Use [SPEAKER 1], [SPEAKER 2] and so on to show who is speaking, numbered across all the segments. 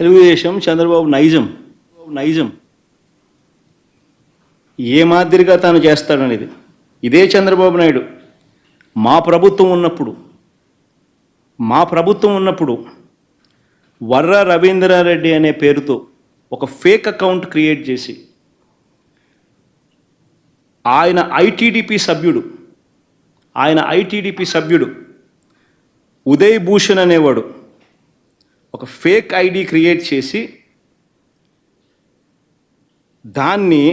[SPEAKER 1] తెలుగుదేశం చంద్రబాబు నైజం. నైజం. ఏ మాదిరిగా తాను చేస్తాడనేది. ఇదే చంద్రబాబు నాయుడు. మా ప్రభుత్వం ఉన్నప్పుడు మా ప్రభుత్వం ఉన్నప్పుడు వర్ర రవీంద్రారెడ్డి అనే పేరుతో ఒక ఫేక్ అకౌంట్ క్రియేట్ చేసి ఆయన ఐటీడీపీ సభ్యుడు ఆయన ఐటీడీపీ సభ్యుడు ఉదయ్ భూషణ్ అనేవాడు ఒక ఫేక్ ఐడి క్రియేట్ చేసి దాన్ని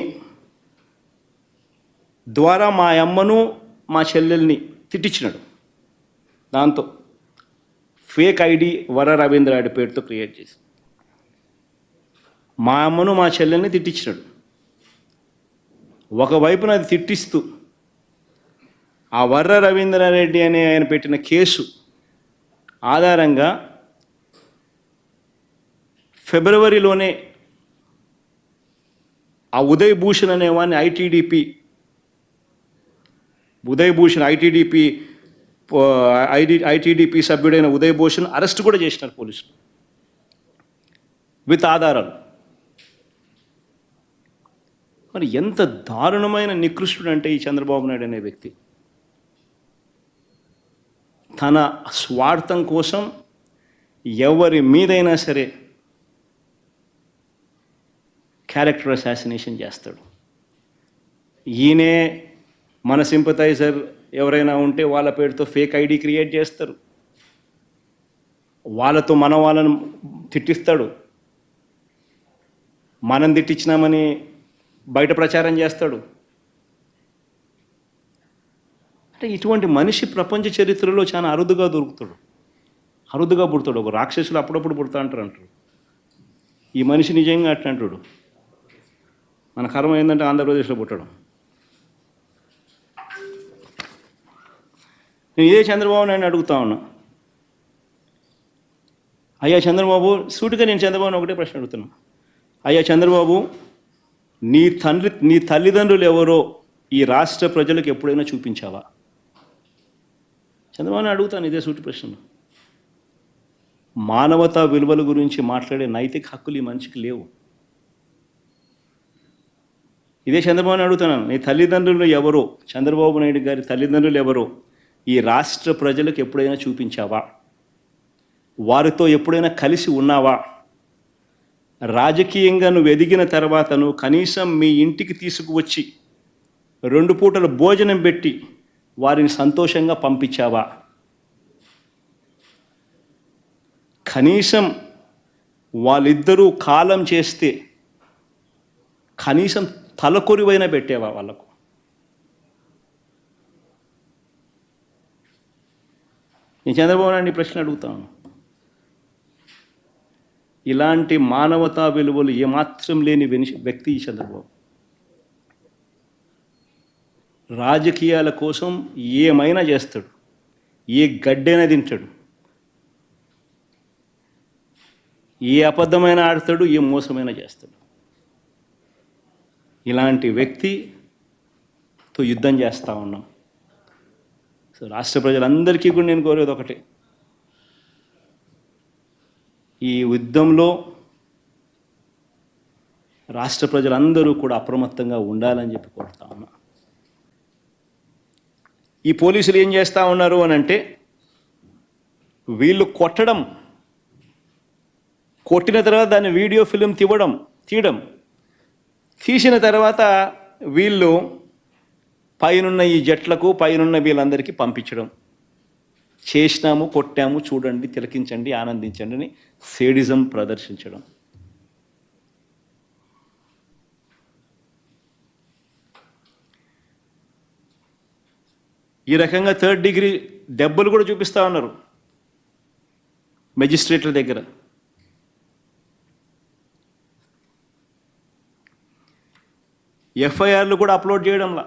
[SPEAKER 1] ద్వారా మా అమ్మను మా చెల్లెల్ని తిట్టించినాడు. దాంతో ఫేక్ ఐడి వర రవీంద్రాడి పేరుతో క్రియేట్ చేసి మా అమ్మను మా చెల్లెల్ని తిట్టించినాడు. ఒకవైపున అది తిట్టిస్తూ ఆ వర్ర రవీంద్రారెడ్డి అనే ఆయన పెట్టిన కేసు ఆధారంగా ఫిబ్రవరిలోనే ఆ ఉదయ్ భూషణ్ అనేవాడిని ITDP Uday Bhushan ITDP ID ITDP సభ్యుడైన Uday Bhushan arrest కూడా చేసినారు పోలీసులు. విత్ ఆధారాలు. మరి ఎంత దారుణమైన నికృష్టుడు అంటే ఈ చంద్రబాబు నాయుడు అనే వ్యక్తి. తన స్వార్థం కోసం ఎవరి మీదైనా సరే క్యారెక్టర్ అసాసినేషన్ చేస్తాడు. ఈయనే మన సింపథైజర్ ఎవరైనా ఉంటే వాళ్ళ పేరుతో ఫేక్ ఐడి క్రియేట్ చేస్తారు. వాళ్ళతో మన వాళ్ళను తిట్టిస్తాడు. మనం తిట్టించినామని బయట ప్రచారం చేస్తాడు. అంటే ఇటువంటి మనిషి ప్రపంచ చరిత్రలో చాలా అరుదుగా దొరుకుతాడు. అరుదుగా పుడతాడు. ఒక రాక్షసులు అప్పుడప్పుడు పుడతా అంటారు అంటారు. ఈ మనిషి నిజంగా అట్లా అంటాడు. మన కర్మ ఏంటంటే ఆంధ్రప్రదేశ్లో పుట్టడం. నేను ఇదే చంద్రబాబు నాయుడు అడుగుతా ఉన్నా. అయ్యా చంద్రబాబు సూటిగా నేను చంద్రబాబుని ఒకటే ప్రశ్న అడుగుతున్నా. అయ్యా చంద్రబాబు నీ తండ్రి నీ తల్లిదండ్రులు ఎవరో ఈ రాష్ట్ర ప్రజలకు ఎప్పుడైనా చూపించావా? చంద్రబాబుని అడుగుతాను ఇదే సూటి ప్రశ్న మానవతా విలువల గురించి మాట్లాడే నైతిక హక్కులు ఈ మనిషికి లేవు. ఇదే చంద్రబాబు అడుగుతున్నాను. నీ తల్లిదండ్రులు ఎవరో? చంద్రబాబు నాయుడు గారి తల్లిదండ్రులు ఎవరో? ఈ రాష్ట్ర ప్రజలకు ఎప్పుడైనా చూపించావా? వారితో ఎప్పుడైనా కలిసి ఉన్నావా? రాజకీయంగా నువ్వు ఎదిగిన తర్వాత నువ్వు కనీసం మీ ఇంటికి తీసుకువచ్చి రెండు పూటల భోజనం పెట్టి వారిని సంతోషంగా పంపించావా? కనీసం వాళ్ళిద్దరూ కాలం చేస్తే కనీసం తలకొరివైనా పెట్టేవా వాళ్ళకు? నేను చంద్రబాబు నాయుడు ప్రశ్న అడుగుతాను ఇలాంటి మానవతా విలువలు ఏమాత్రం లేని వ్యక్తి ఈ చంద్రబాబు. రాజకీయాల కోసం ఏమైనా చేస్తాడు. ఏ గడ్డైనా తింటాడు. ఏ అబద్ధమైన ఆడతాడు ఏ మోసమైనా చేస్తాడు. ఇలాంటి వ్యక్తితో యుద్ధం చేస్తూ ఉన్నాం. సో రాష్ట్ర ప్రజలందరికీ కూడా నేను కోరేది ఒకటే. ఈ యుద్ధంలో రాష్ట్ర ప్రజలందరూ కూడా అప్రమత్తంగా ఉండాలని చెప్పి కోరుతా ఉన్నా. ఈ పోలీసులు ఏం చేస్తూ ఉన్నారు అని అంటే వీళ్ళు కొట్టడం కొట్టిన తర్వాత దాన్ని వీడియో ఫిలిం తీవడం తీయడం తీసిన తర్వాత వీళ్ళు పైనున్న ఈ జట్లకు పైనున్న వీళ్ళందరికీ పంపించడం. చేసినాము కొట్టాము చూడండి తిలకించండి ఆనందించండి అని సేడిజం ప్రదర్శించడం. ఈ రకంగా థర్డ్ డిగ్రీ దెబ్బలు కూడా చూపిస్తా ఉన్నారు. మెజిస్ట్రేట్ల దగ్గర. ఎఫ్ఐఆర్లు కూడా అప్లోడ్ చేయడంలా.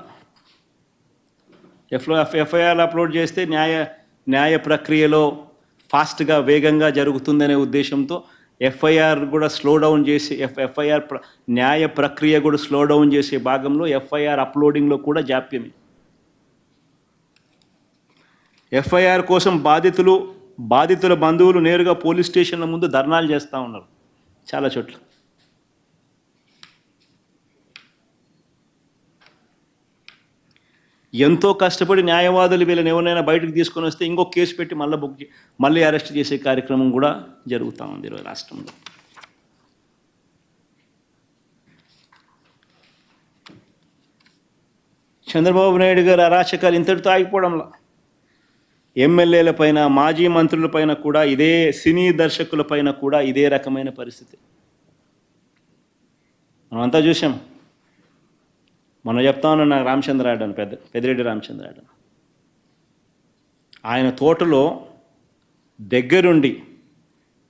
[SPEAKER 1] ఎఫ్లో ఎఫ్ఐఆర్లు అప్లోడ్ చేస్తే న్యాయ న్యాయ ప్రక్రియలో ఫాస్ట్గా వేగంగా జరుగుతుందనే ఉద్దేశంతో ఎఫ్ఐఆర్ కూడా స్లో డౌన్ చేసి ఎఫ్ ఎఫ్ఐఆర్ ప్ర న్యాయ ప్రక్రియ కూడా స్లో డౌన్ చేసే భాగంలో ఎఫ్ఐఆర్ అప్లోడింగ్లో కూడా జాప్యమే. ఎఫ్ఐఆర్ కోసం బాధితులు బాధితుల బంధువులు నేరుగా పోలీస్ స్టేషన్ల ముందు ధర్నాలు చేస్తూ ఉన్నారు. చాలా చోట్ల. ఎంతో కష్టపడి న్యాయవాదులు వీళ్ళని ఎవరైనా బయటకు తీసుకొని వస్తే ఇంకో కేసు పెట్టి మళ్ళీ బుక్ మళ్ళీ అరెస్ట్ చేసే కార్యక్రమం కూడా జరుగుతూ ఉంది ఈరోజు రాష్ట్రంలో. చంద్రబాబు నాయుడు గారు అరాచకాలు ఇంతటితో ఆగిపోవడంలో? ఎమ్మెల్యేల పైన మాజీ మంత్రుల పైన కూడా ఇదే సినీ దర్శకుల పైన కూడా ఇదే రకమైన పరిస్థితి. మనమంతా చూసాం మనం చెప్తా ఉన్నాను నాకు రామచంద్రాయుడు అని పెద్ద పెద్దిరెడ్డి రామచంద్రాయుడు ఆయన తోటలో దగ్గరుండి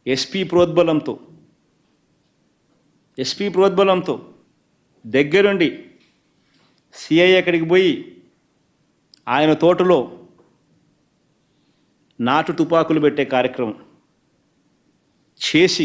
[SPEAKER 1] ఎస్పీ ప్రోద్బలంతో ఎస్పీ ప్రోద్బలంతో దగ్గరుండి సిఐ అక్కడికి పోయి ఆయన తోటలో నాటు తుపాకులు పెట్టే కార్యక్రమం చేసి